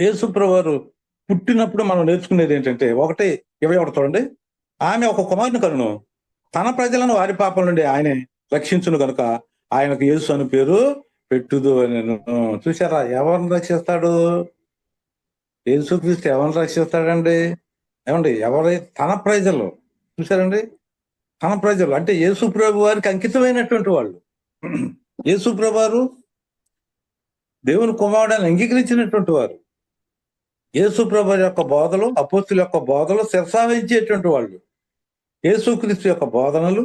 యేసుప్రవారు పుట్టినప్పుడు మనం నేర్చుకునేది ఏంటంటే ఒకటి ఇరవై ఒకటి చూడండి. ఆమె ఒక కుమారుని కనును. తన ప్రజలను వారి పాపం నుండి ఆయనే రక్షించును కనుక ఆయనకు యేసు అని పేరు పెట్టుదు అని నేను చూసారా ఎవరిని రక్షిస్తాడు? యేసుక్రీస్తు ఎవరిని రక్షిస్తాడండి? ఏమండి ఎవరై తన ప్రజలు. చూసారండి తన ప్రజలు. అంటే యేసు ప్రభు వారికి అంకితమైనటువంటి వాళ్ళు. యేసు ప్రభు వారు దేవుని కుమారుడని అంగీకరించినటువంటి వారు. యేసుప్రభు యొక్క బోధలు అపోస్తుల యొక్క బోధలు శిరసావించేటువంటి వాళ్ళు. యేసుక్రీస్తు యొక్క బోధనలు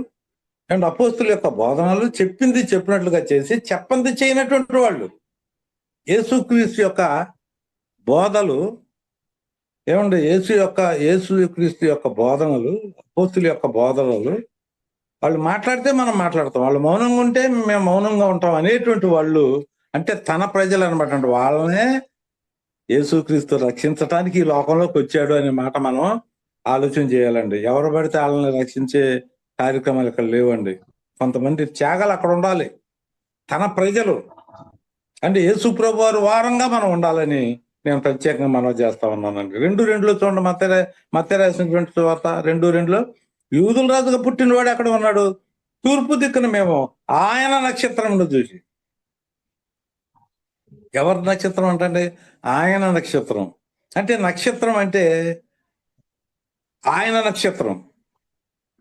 అండ్ అపోస్తుల యొక్క బోధనలు చెప్పింది చెప్పినట్లుగా చేసి చెప్పంది చేయనటువంటి వాళ్ళు. యేసుక్రీస్తు యొక్క బోధలు ఏమంటే యేసు యొక్క యేసు క్రీస్తు యొక్క బోధనలు అపోస్తుల యొక్క బోధనలు వాళ్ళు మాట్లాడితే మనం మాట్లాడతాం. వాళ్ళు మౌనంగా ఉంటే మేము మౌనంగా ఉంటాం అనేటువంటి వాళ్ళు అంటే తన ప్రజలు అనమాట వాళ్ళనే యేసుక్రీస్తు రక్షించటానికి ఈ లోకంలోకి వచ్చాడు అనే మాట మనం ఆలోచన చేయాలండి. ఎవరు పడితే వాళ్ళని రక్షించే కార్యక్రమాలు ఇక్కడ లేవండి. కొంతమంది త్యాగాలు అక్కడ ఉండాలి. తన ప్రజలు. అంటే యేసు ప్రభు వారు వారంగా మనం ఉండాలని నేను ప్రత్యేకంగా మనవి చేస్తా ఉన్నానండి. రెండు రెండులో చూడండి మత్తెర మత్తె రాసినటువంటి రెండు రెండులో యూదుల రాజుగా పుట్టినవాడు అక్కడ ఉన్నాడు? తూర్పు దిక్కున మేము ఆయన నక్షత్రం చూసి. ఎవరి నక్షత్రం అంటే ఆయన నక్షత్రం. అంటే నక్షత్రం అంటే ఆయన నక్షత్రం.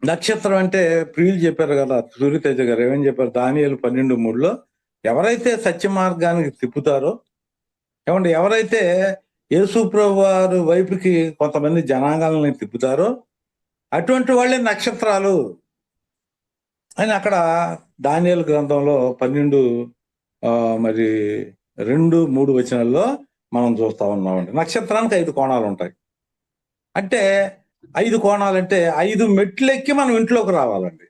నక్షత్రం అంటే ప్రియులు చెప్పారు కదా సూర్యతేజ గారు. ఏమని చెప్పారు? దానియాలు పన్నెండు మూడులో ఎవరైతే సత్య మార్గానికి తిప్పుతారో ఏమంటే ఎవరైతే యేసుప్రభు వారు వైపుకి కొంతమంది జనాంగాలని తిప్పుతారో అటువంటి వాళ్ళే నక్షత్రాలు. అని అక్కడ దానియాల గ్రంథంలో పన్నెండు మరి రెండు మూడు వచనాల్లో మనం చూస్తా ఉన్నామండి. నక్షత్రానికి ఐదు కోణాలు ఉంటాయి. అంటే ఐదు కోణాలు అంటే ఐదు మెట్లెక్కి మనం ఇంట్లోకి రావాలండి.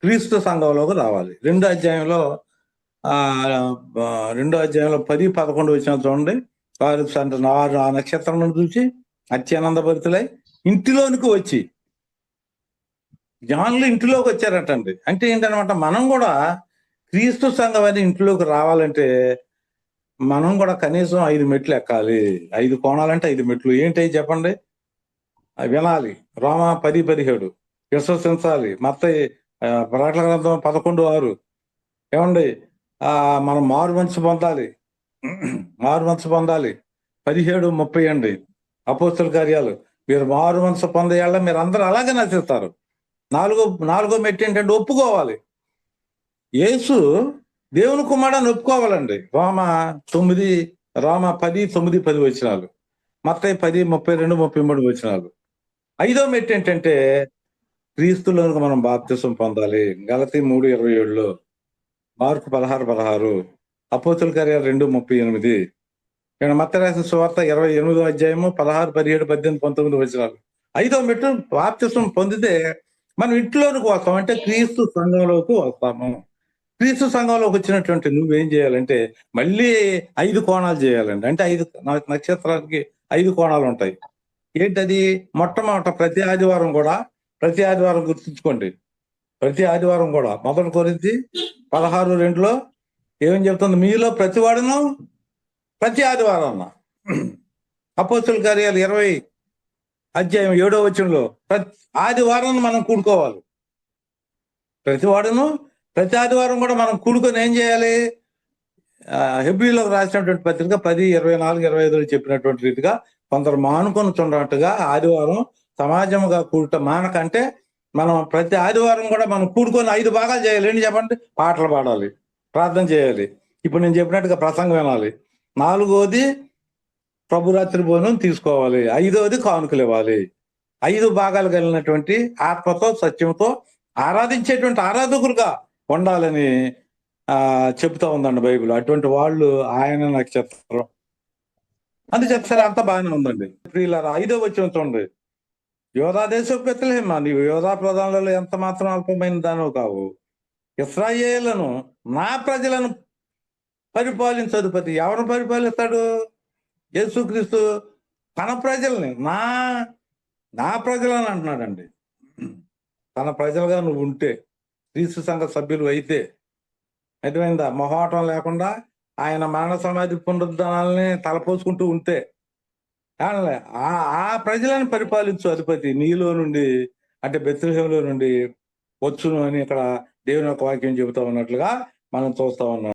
క్రీస్తు సంఘంలోకి రావాలి. రెండో అధ్యాయంలో రెండో అధ్యాయంలో పది పదకొండు వచ్చిన చూడండి. వారు సంత- వారు ఆ నక్షత్రం చూసి అత్యానందభరితులై ఇంటిలోనికి వచ్చి జాన్లు ఇంటిలోకి వచ్చారటండి. అంటే ఏంటనమాట మనం కూడా క్రీస్తు సంఘం అనేది ఇంట్లోకి రావాలంటే మనం కూడా కనీసం ఐదు మెట్లు ఎక్కాలి. ఐదు కోణాలంటే ఐదు మెట్లు. ఏంటి చెప్పండి? వినాలి. రోమ పది పదిహేడు. విశ్వసించాలి మత్త ప్రకటన గ్రంథం పదకొండు ఆరు. ఏమండి? మనం మారు మనసు పొందాలి. మారు మనసు పొందాలి. పదిహేడు ముప్పై అండి. అపోస్తుల కార్యాలు. మీరు మారు మనసు పొందేయాల మీరు అందరూ అలాగే నశిస్తారు. నాలుగో నాలుగో మెట్టు ఏంటంటే ఒప్పుకోవాలి. యేసు దేవుని కుమారుడు ఒప్పుకోవాలండి. రామ తొమ్మిది రామ పది తొమ్మిది పది వచ్చినాలు మత్తయి పది ముప్పై రెండు ముప్పై మూడు వచ్చినాలు ఐదో మెట్టు ఏంటంటే క్రీస్తులోనికి మనం బాప్తిసం పొందాలి. గలతి మూడు ఇరవై ఏడులో. మార్కు పదహారు పదహారు. అపోతుల కార్యాలు రెండు ముప్పై ఎనిమిది. నేను మత్త రాసిన సువార్త ఇరవై ఎనిమిదో అధ్యాయము పదహారు పదిహేడు పద్దెనిమిది పంతొమ్మిది వచ్చినాలు ఐదో మెట్టు బాప్తిసం పొందితే మనం ఇంట్లోనికి వస్తాం. అంటే క్రీస్తు సంఘంలోకి వస్తాము. క్రీస్తు సంఘంలోకి వచ్చినటువంటి నువ్వేం చేయాలంటే మళ్ళీ ఐదు కోణాలు చేయాలండి. అంటే ఐదు నక్షత్రానికి ఐదు కోణాలు ఉంటాయి. ఏంటది? మొట్టమొదట ప్రతి ఆదివారం కూడా ప్రతి ఆదివారం గుర్తుంచుకోండి. ప్రతి ఆదివారం కూడా మొదటి కొరింది పదహారు రెండులో ఏమని చెప్తుంది? మీలో ప్రతి వాడును ప్రతి ఆదివారం అన్న. అపోస్తుల కార్యాలు ఇరవై అధ్యాయం ఏడో వచ్చంలో ప్రతి ఆదివారం మనం కూడుకోవాలి. ప్రతి వాడును ప్రతి ఆదివారం కూడా మనం కూడుకొని ఏం చేయాలి? హెబ్రిలో రాసినటువంటి పత్రిక పది ఇరవై నాలుగు ఇరవై ఐదులో చెప్పినటువంటి రీతిగా కొందరు మానుకొని చున్నట్టుగా ఆదివారం సమాజముగా కూడట మానకంటే మనం ప్రతి ఆదివారం కూడా మనం కూడుకొని ఐదు భాగాలు చేయాలి. ఏంటి చెప్పండి? పాటలు పాడాలి ప్రార్థన చేయాలి. ఇప్పుడు నేను చెప్పినట్టుగా ప్రసంగం వినాలి. నాలుగోది ప్రభురాత్రి భోజనం తీసుకోవాలి. ఐదోది కానుకలు ఇవ్వాలి. ఐదు భాగాలు కలిగినటువంటి ఆత్మతో సత్యంతో ఆరాధించేటువంటి ఆరాధకులుగా ఉండాలని ఆ చెప్తా ఉందండి బైబిల్. అటువంటి వాళ్ళు ఆయన నక్షత్రం అది చెప్తారు అంత బాగానే ఉందండి. ప్రియులారా ఐదో వచ్చిన చూడండి. యోధా దేశ పెత్తలేమా నీవు యోధా ప్రధానులలో ఎంత మాత్రం అల్పమైన దానో కావు. ఇస్రాయేళ్ళను నా ప్రజలను పరిపాలించదు ప్రతి. ఎవరు పరిపాలిస్తాడు? యేసుక్రీస్తు తన ప్రజల్ని. నా నా ప్రజలని అంటున్నాడండి. తన ప్రజలుగా నువ్వు ఉంటే. క్రీస్తు సంఘ సభ్యులు అయితే అర్థమైందా? మొహమాటం లేకుండా ఆయన మరణ సమాధి పునరుద్ధానాలని తలపోసుకుంటూ ఉంటే ఆ ఆ ప్రజలను పరిపాలించు అధిపతి నీలో నుండి అంటే బెత్లహేంలో నుండి వచ్చును అని ఇక్కడ దేవుని యొక్క వాక్యం చెబుతా ఉన్నట్లుగా మనం చూస్తా ఉన్నాం.